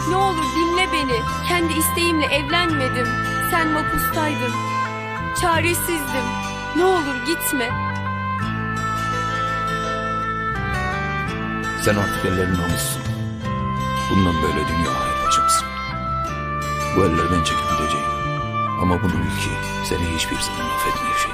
olur. Ne olur dinle beni. Kendi isteğimle evlenmedim. Sen mapustaydın. Çaresizdim. Ne olur gitme. Sen artık ellerini almışsın. Bundan böyle dünya ayrılacağımsın. Bu ellerden çekip gideceğim. Ama bunu bil ki seni hiçbir zaman affetmeyeceğim.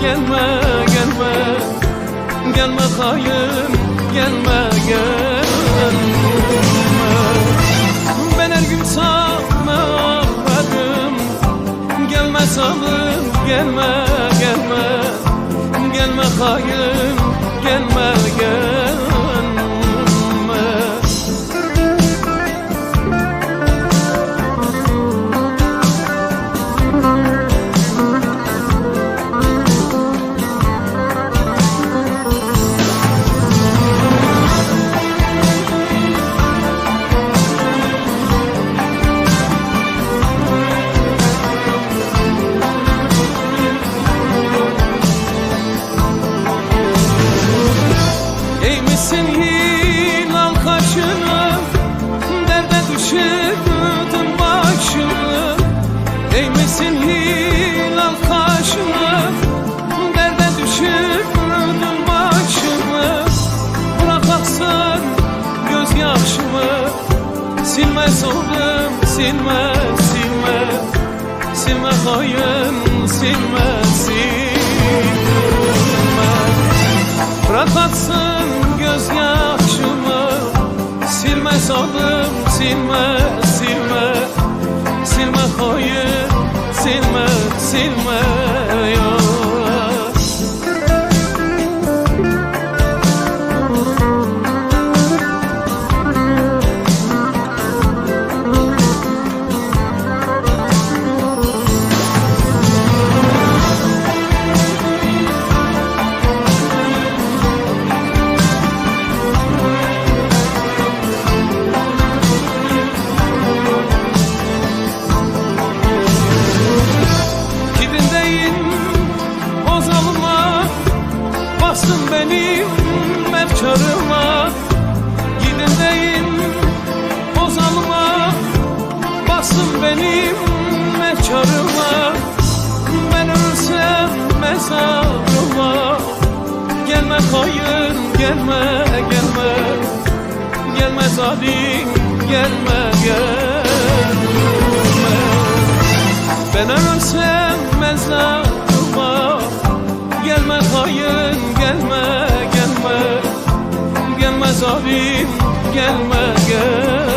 Gelme gelme. Gelme kayın gelme gelme. Ben her gün sana ağlarım Gelme salım gelme gelme. Gelme kayın Soğum silme silme Silme kayın silme silme Bırak atsın gözyaşımı. Silme silme silme efkarıma Gidindeyim o zalıma Bastın benim efkarıma Ben ölsem mezarıma. Gelme kayın gelme gelme. Gelme zalim gelme gelme. Ben ölsem mezarıma. Gelme kayın gelme gelme gelme